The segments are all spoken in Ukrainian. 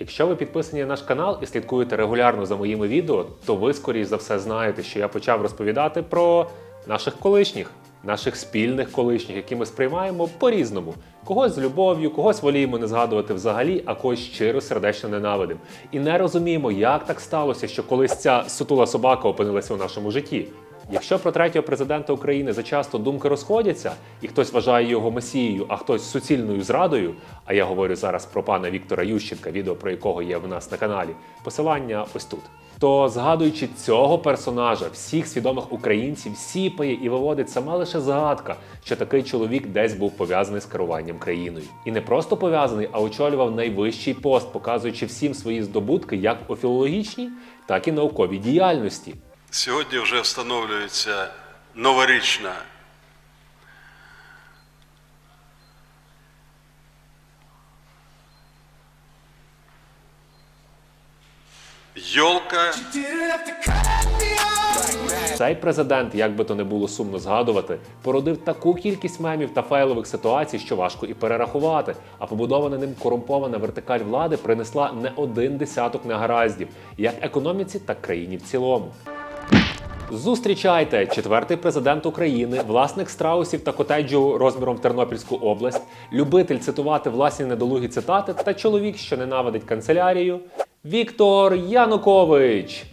Якщо ви підписані на наш канал і слідкуєте регулярно за моїми відео, то ви, скоріш за все, знаєте, що я почав розповідати про наших колишніх, наших спільних колишніх, які ми сприймаємо по-різному. Когось з любов'ю, когось воліємо не згадувати взагалі, а когось щиро сердечно ненавидимо. І не розуміємо, як так сталося, що колись ця сутула собака опинилася у нашому житті. Якщо про третього президента України зачасто думки розходяться, і хтось вважає його месією, а хтось суцільною зрадою, а я говорю зараз про пана Віктора Ющенка, відео про якого є в нас на каналі, посилання ось тут. То згадуючи цього персонажа, всіх свідомих українців сіпає і виводить сама лише згадка, що такий чоловік десь був пов'язаний з керуванням країною. І не просто пов'язаний, а очолював найвищий пост, показуючи всім свої здобутки як у філологічній, так і науковій діяльності. Сьогодні вже встановлюється новорічна йолка. Цей президент, як би то не було сумно згадувати, породив таку кількість мемів та файлових ситуацій, що важко і перерахувати. А побудована ним корумпована вертикаль влади принесла не один десяток негараздів, як економіці, так країні в цілому. Зустрічайте четвертий президент України, власник страусів та котеджу розміром в Тернопільську область, любитель цитувати власні недолугі цитати та чоловік, що ненавидить канцелярію Віктор Янукович.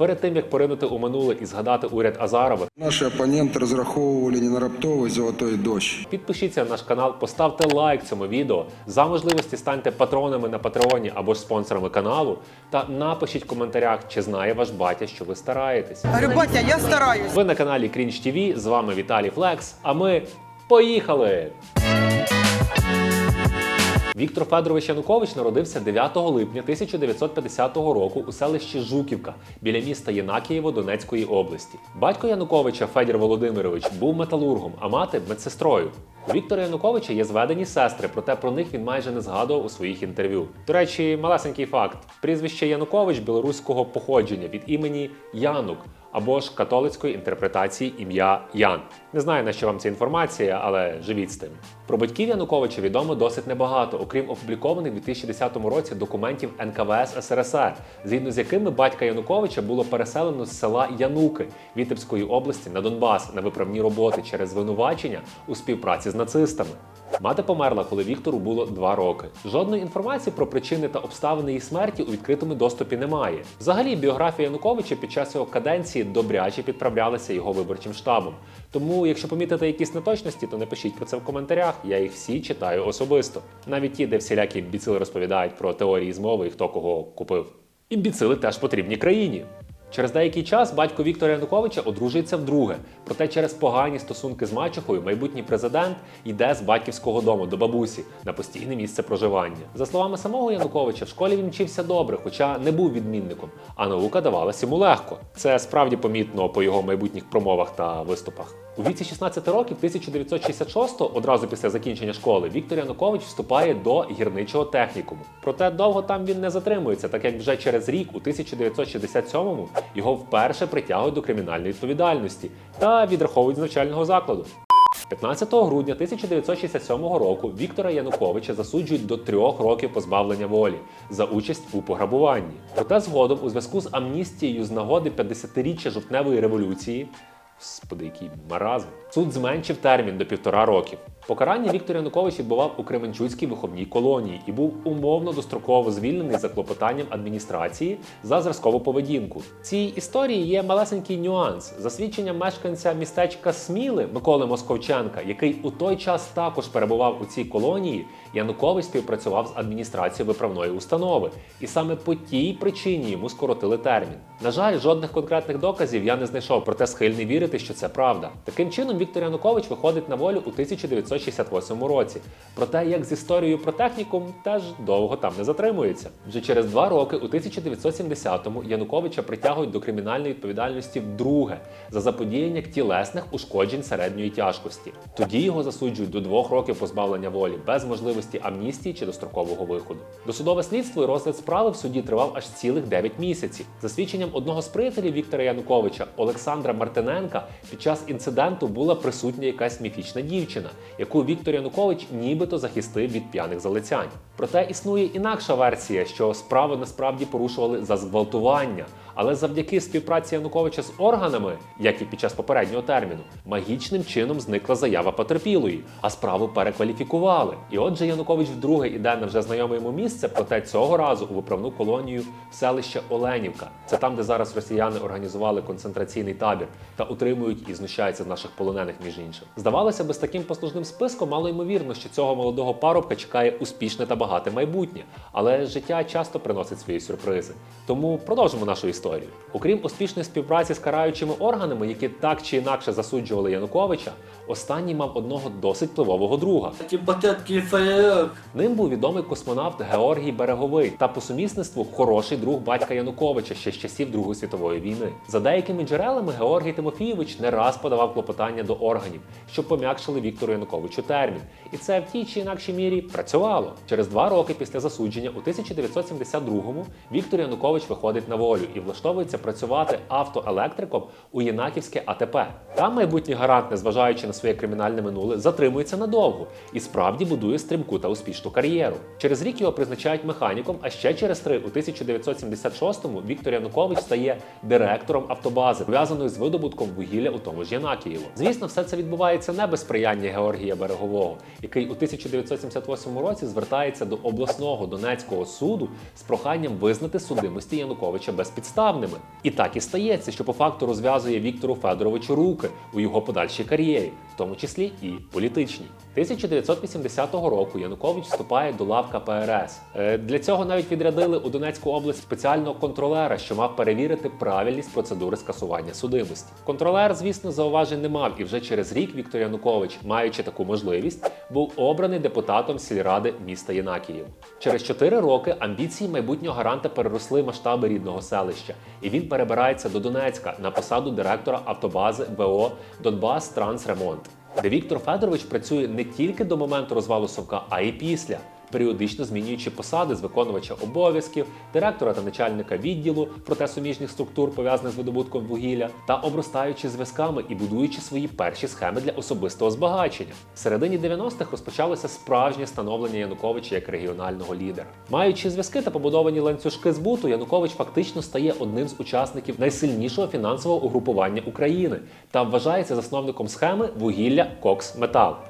Перед тим як поринути у минуле і згадати уряд Азарова, Наші опоненти розраховували не на раптовий золотий дощ. підпишіться на наш канал, поставте лайк цьому відео. За можливості станьте патронами на Патреоні або ж спонсорами каналу. Та напишіть в коментарях, чи знає ваш батя, що ви стараєтесь. Батя, я стараюсь. Ви на каналі Крінж ТВ, з вами Віталій Флекс. А ми поїхали! Віктор Федорович Янукович народився 9 липня 1950 року у селищі Жуківка біля міста Єнакієво Донецької області. Батько Януковича Федір Володимирович був металургом, а мати медсестрою. У Віктора Януковича є зведені сестри, проте про них він майже не згадував у своїх інтерв'ю. До речі, малесенький факт: прізвище Янукович білоруського походження від імені Янук або ж католицької інтерпретації ім'я Ян. Не знаю, на що вам ця інформація, але живіть з тим. Про батьків Януковича відомо досить небагато, окрім опублікованих у 2010 році документів НКВС СРСР, згідно з якими батька Януковича було переселено з села Януки Вітебської області на Донбас на виправні роботи через звинувачення у співпраці з нацистами. Мати померла, коли Віктору було два роки. Жодної інформації про причини та обставини її смерті у відкритому доступі немає. Взагалі, біографія Януковича під час його каденції добряче підправлялися його виборчим штабом. Тому, якщо помітите якісь неточності, то напишіть про це в коментарях. Я їх всі читаю особисто. Навіть ті, де всілякі біцили розповідають про теорії змови і хто кого купив. Імбіцили теж потрібні країні. Через деякий час батько Віктора Януковича одружується вдруге. Проте через погані стосунки з мачухою майбутній президент йде з батьківського дому до бабусі на постійне місце проживання. За словами самого Януковича, в школі він вчився добре, хоча не був відмінником, а наука давалася йому легко. Це справді помітно по його майбутніх промовах та виступах. У віці 16 років 1966-го, одразу після закінчення школи, Віктор Янукович вступає до гірничого технікуму. Проте довго там він не затримується, так як вже через рік, у 1967-му, його вперше притягують до кримінальної відповідальності та відраховують з навчального закладу. 15 грудня 1967 року Віктора Януковича засуджують до трьох років позбавлення волі за участь у пограбуванні. Проте згодом, у зв'язку з амністією з нагоди 50-річчя жовтневої революції, Господи, який маразм. Суд зменшив термін до півтора років. Покарання Віктор Янукович відбував у Кременчуцькій виховній колонії і був умовно достроково звільнений за клопотанням адміністрації за зразкову поведінку. Цій історії є малесенький нюанс. За свідченням мешканця містечка Сміли Миколи Московченка, який у той час також перебував у цій колонії, Янукович співпрацював з адміністрацією виправної установи, і саме по тій причині йому скоротили термін. На жаль, жодних конкретних доказів я не знайшов, проте схильний вірити, що це правда. Таким чином, Віктор Янукович виходить на волю у 1968 році. Проте, як з історією про технікум, теж довго там не затримується. Вже через два роки, у 1970-му, Януковича притягують до кримінальної відповідальності вдруге за заподіяння тілесних ушкоджень середньої тяжкості. Тоді його засуджують до двох років позбавлення волі без можливості амністії чи дострокового виходу. Досудове слідство і розгляд справи в суді тривав аж цілих 9 місяців. За свідченням одного з приятелів Віктора Януковича Олександра Мартиненка, під час інциденту була присутня якась міфічна дівчина, яку Віктор Янукович нібито захистив від п'яних залицянь. Проте існує інакша версія, що справу насправді порушували за зґвалтування. Але завдяки співпраці Януковича з органами, як і під час попереднього терміну, магічним чином зникла заява потерпілої, а справу перекваліфікували. І отже, Янукович вдруге іде на вже знайоме йому місце, проте цього разу у виправну колонію в селище Оленівка. Це там, де зараз росіяни організували концентраційний табір та утримують і знущаються з наших полонених, між іншим. Здавалося би, з таким послужним списком мало ймовірно, що цього молодого парубка чекає успішне та багате майбутнє, але життя часто приносить свої сюрпризи. Тому продовжимо нашу історію. Окрім успішної співпраці з караючими органами, які так чи інакше засуджували Януковича, останній мав одного досить впливового друга. Типа тетки Ним був відомий космонавт Георгій Береговий та по сумісництву хороший друг батька Януковича ще з часів Другої світової війни. За деякими джерелами Георгій Тимофійович не раз подавав клопотання до органів, щоб пом'якшили Віктору Януковичу термін. І це в тій чи інакшій мірі працювало. Через два роки після засудження, у 1972-му, Віктор Янукович виходить на волю і влаштовується працювати автоелектриком у Єнаківське АТП. Там майбутній гарант, незважаючи на своє кримінальне минуле, затримується надовго і справді будує стрімку та успішну кар'єру. Через рік його призначають механіком, а ще через три, у 1976-му, Віктор Янукович стає директором автобази, пов'язаної з видобутком вугілля у тому ж Янакієву. Звісно, все це відбувається не без сприяння Георгія Берегового, який у 1978 році звертається до обласного Донецького суду з проханням визнати судимості Януковича безпідставними. І так і стається, що по факту розв'язує Віктору Федоровичу руки у його подальшій кар'єрі, тому числі і політичній. 1980 року Янукович вступає до лав КПРС. Е, Для цього навіть відрядили у Донецьку область спеціального контролера, що мав перевірити правильність процедури скасування судимості. Контролер, звісно, зауважень не мав, і вже через рік Віктор Янукович, маючи таку можливість, був обраний депутатом сільради міста Єнакіїв. Через 4 роки амбіції майбутнього гаранта переросли масштаби рідного селища, і він перебирається до Донецька на посаду директора автобази ВО Донбас Трансремонт, де Віктор Федорович працює не тільки до моменту розвалу Совка, а й після. Періодично змінюючи посади з виконувача обов'язків, директора та начальника відділу проте суміжних структур, пов'язаних з видобутком вугілля, та обростаючи зв'язками і будуючи свої перші схеми для особистого збагачення. В середині 90-х розпочалося справжнє становлення Януковича як регіонального лідера. Маючи зв'язки та побудовані ланцюжки збуту, Янукович фактично стає одним з учасників найсильнішого фінансового угрупування України та вважається засновником схеми вугілля Кокс Метал.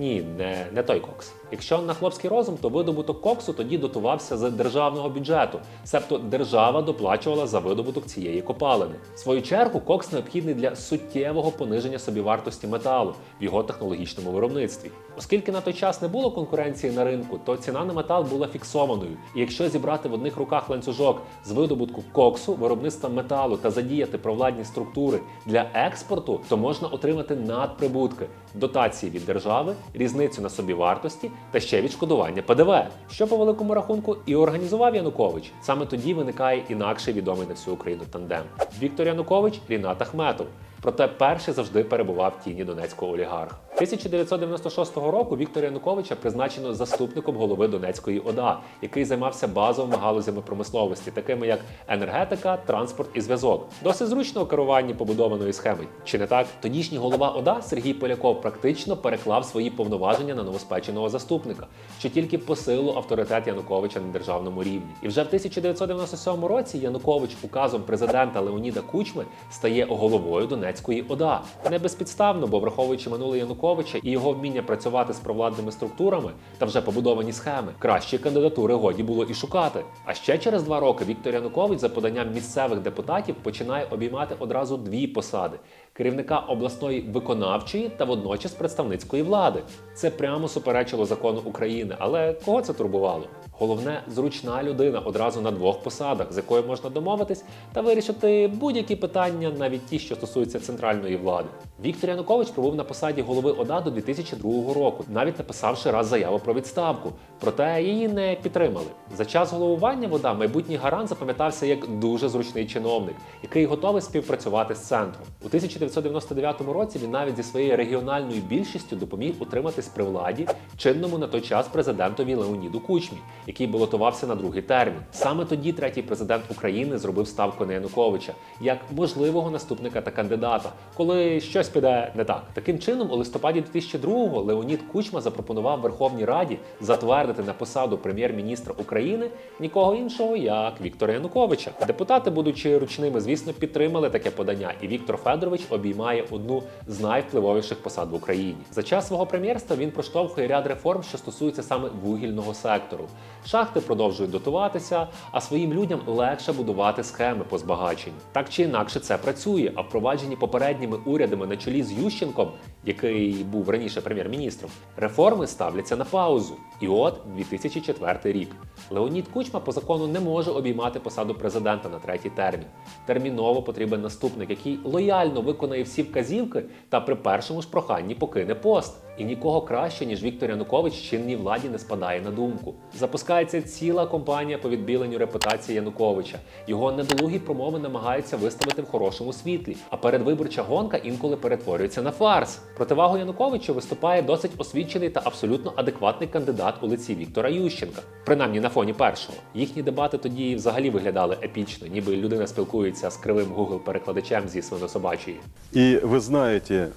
Ні, не, не той кокс. Якщо на хлопський розум, то видобуток коксу тоді дотувався з державного бюджету, себто держава доплачувала за видобуток цієї копалини. В свою чергу, кокс необхідний для суттєвого пониження собівартості металу в його технологічному виробництві. Оскільки на той час не було конкуренції на ринку, то ціна на метал була фіксованою. І якщо зібрати в одних руках ланцюжок з видобутку коксу, виробництва металу та задіяти провладні структури для експорту, то можна отримати надприбутки, дотації від держави, різницю на собівартості та ще відшкодування ПДВ, що по великому рахунку і організував Янукович. Саме тоді виникає інакший відомий на всю Україну тандем: Віктор Янукович, Рінат Ахметов. Проте перший завжди перебував в тіні донецького олігарха. 1996 року Віктора Януковича призначено заступником голови Донецької ОДА, який займався базовими галузями промисловості, такими як енергетика, транспорт і зв'язок. Досить зручно у керуванні побудованої схеми. Чи не так? Тодішній голова ОДА Сергій Поляков практично переклав свої повноваження на новоспеченого заступника, що тільки посилило авторитет Януковича на державному рівні. І вже в 1997 році Янукович указом президента Леоніда Кучми стає головою Донецької ОДА. Не безпідставно, бо враховуючи минуле Януковича і його вміння працювати з провладними структурами та вже побудовані схеми, кращі кандидатури годі було і шукати. А ще через два роки Віктор Янукович за поданням місцевих депутатів починає обіймати одразу дві посади. Керівника обласної виконавчої та водночас представницької влади. Це прямо суперечило закону України, але кого це турбувало? Головне, зручна людина одразу на двох посадах, з якою можна домовитись та вирішити будь-які питання, навіть ті, що стосуються центральної влади. Віктор Янукович пробув на посаді голови ОДА до 2002 року, навіть написавши раз заяву про відставку. Проте її не підтримали. За час головування в ОДА майбутній гарант запам'ятався як дуже зручний чиновник, який готовий співпрацювати з центром. У 1999 році він навіть зі своєю регіональною більшістю допоміг утриматись при владі чинному на той час президентові Леоніду Кучмі, який балотувався на другий термін. Саме тоді третій президент України зробив ставку на Януковича як можливого наступника та кандидата, коли щось піде не так. Таким чином, у листопаді 2002-го Леонід Кучма запропонував Верховній Раді затвердити на посаду прем'єр-міністра України нікого іншого, як Віктора Януковича. Депутати, будучи ручними, звісно, підтримали таке подання, і Віктор Федорович обіймає одну з найвпливовіших посад в Україні. За час свого прем'єрства він проштовхує ряд реформ, що стосуються саме вугільного сектору. Шахти продовжують дотуватися, а своїм людям легше будувати схеми по збагаченню. Так чи інакше це працює, а впроваджені попередніми урядами на чолі з Ющенком, який був раніше прем'єр-міністром, реформи ставляться на паузу. І от 2004 рік. Леонід Кучма по закону не може обіймати посаду президента на третій термін. Терміново потрібен наступник, який лояльно виконає всі вказівки та при першому ж проханні покине пост. І нікого краще, ніж Віктор Янукович, чинній владі не спадає на думку. Запускається ціла кампанія по відбіленню репутації Януковича. Його недолугі промови намагаються виставити в хорошому світлі, а передвиборча гонка інколи перетворюється на фарс. Противагу Януковичу виступає досить освічений та абсолютно адекватний кандидат у лиці Віктора Ющенка, принаймні на фоні першого. Їхні дебати тоді взагалі виглядали епічно, ніби людина спілкується з кривим Google перекладачем зі свинособачої. И вы знаете,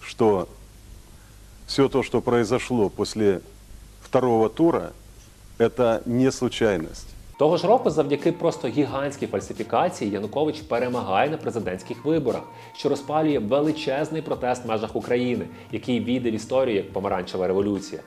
что все то, что произошло после второго тура, это не случайность. Того ж року, завдяки просто гігантській фальсифікації, Янукович перемагає на президентських виборах, що розпалює величезний протест в межах України, який війде в історію як помаранчева революція.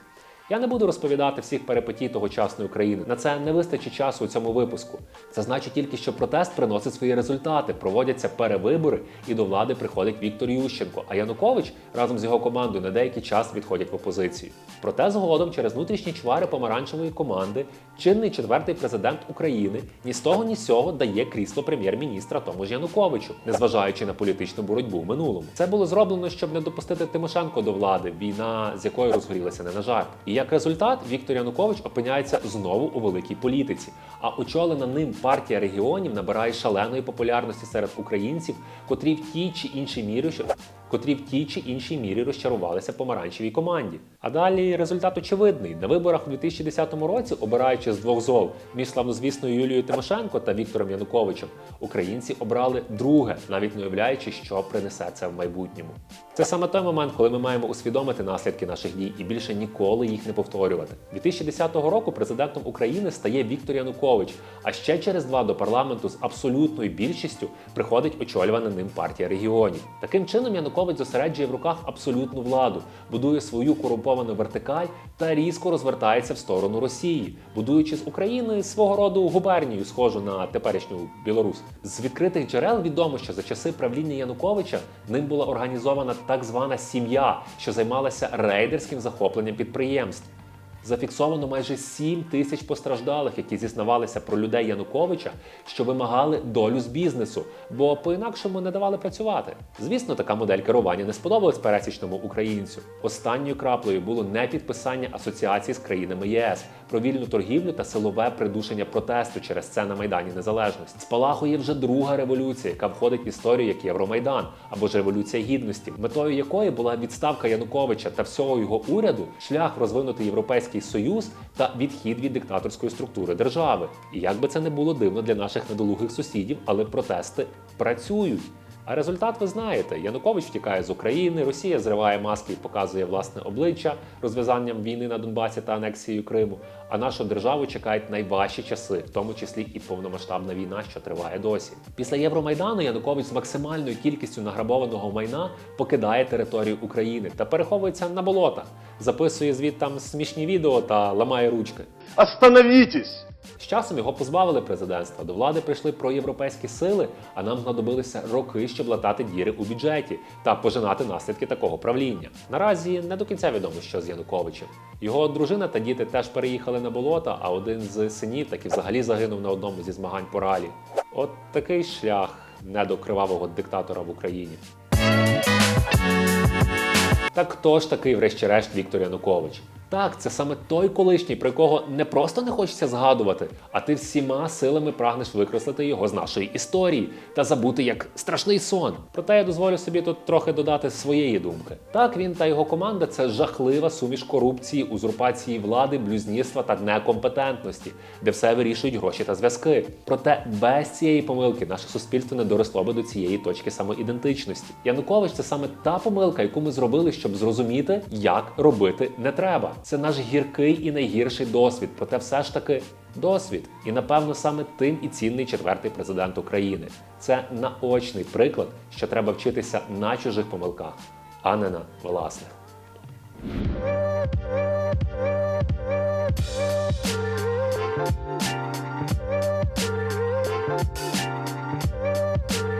Я не буду розповідати всіх перипетій тогочасної України. На це не вистачить часу у цьому випуску. Це значить тільки, що протест приносить свої результати, проводяться перевибори, і до влади приходить Віктор Ющенко. А Янукович разом з його командою на деякий час відходять в опозицію. Проте згодом через внутрішні чвари помаранчевої команди чинний четвертий президент України ні з того, ні з сього дає крісло прем'єр-міністра тому ж Януковичу, незважаючи на політичну боротьбу в минулому. Це було зроблено, щоб не допустити Тимошенко до влади, війна з якою розгорілася не на жарт. І як результат, Віктор Янукович опиняється знову у великій політиці. А очолена ним партія регіонів набирає шаленої популярності серед українців, котрі в тій чи іншій мірі що котрі в тій чи іншій мірі розчарувалися помаранчевій команді. А далі результат очевидний. На виборах у 2010 році, обираючи з двох зол між славнозвісною Юлією Тимошенко та Віктором Януковичем, українці обрали друге, навіть не уявляючи, що принесе це в майбутньому. Це саме той момент, коли ми маємо усвідомити наслідки наших дій і більше ніколи їх не повторювати. 2010 року президентом України стає Віктор Янукович, а ще через два до парламенту з абсолютною більшістю приходить очолювана ним партія регіонів. Таким чином Янукович зосереджує в руках абсолютну владу, будує свою корумповану вертикаль та різко розвертається в сторону Росії, будуючи з України свого роду губернію, схожу на теперішню Білорусь. З відкритих джерел відомо, що за часи правління Януковича ним була організована так звана сім'я, що займалася рейдерським захопленням підприємств. Зафіксовано майже 7 тисяч постраждалих, які зізнавалися про людей Януковича, що вимагали долю з бізнесу, бо по-інакшому не давали працювати. Звісно, така модель керування не сподобалась пересічному українцю. Останньою краплею було не підписання асоціації з країнами ЄС про вільну торгівлю та силове придушення протесту через це на Майдані Незалежності. Спалахує вже друга революція, яка входить в історію як Євромайдан або ж революція гідності, метою якої була відставка Януковича та всього його уряду, шлях розвинути європейський союз та відхід від диктаторської структури держави. І як би це не було дивно для наших недолугих сусідів, але протести працюють. А результат ви знаєте: Янукович втікає з України, Росія зриває маски і показує власне обличчя розв'язанням війни на Донбасі та анексією Криму. А нашу державу чекають найважчі часи, в тому числі і повномасштабна війна, що триває досі. Після Євромайдану Янукович з максимальною кількістю награбованого майна покидає територію України та переховується на болотах, записує звідтам смішні відео та ламає ручки. Остановитесь! З часом його позбавили президентства. До влади прийшли проєвропейські сили, а нам знадобилися роки, щоб латати діри у бюджеті та пожинати наслідки такого правління. Наразі не до кінця відомо, що з Януковичем. Його дружина та діти теж переїхали на болота, а один з синів таки взагалі загинув на одному зі змагань по ралі. От такий шлях не до кривавого диктатора в Україні. Так хто ж такий, врешті-решт, Віктор Янукович? Так, це саме той колишній, про якого не просто не хочеться згадувати, а ти всіма силами прагнеш викреслити його з нашої історії та забути як страшний сон. Проте я дозволю собі тут трохи додати своєї думки. Так, він та його команда це жахлива суміш корупції, узурпації влади, блюзнірства та некомпетентності, де все вирішують гроші та зв'язки. Проте без цієї помилки наше суспільство не доросло би до цієї точки самоідентичності. Янукович це саме та помилка, яку ми зробили, щоб зрозуміти, як робити не треба. Це наш гіркий і найгірший досвід, проте все ж таки досвід. І напевно саме тим і цінний четвертий президент України. Це наочний приклад, що треба вчитися на чужих помилках, а не на власних. Thank you.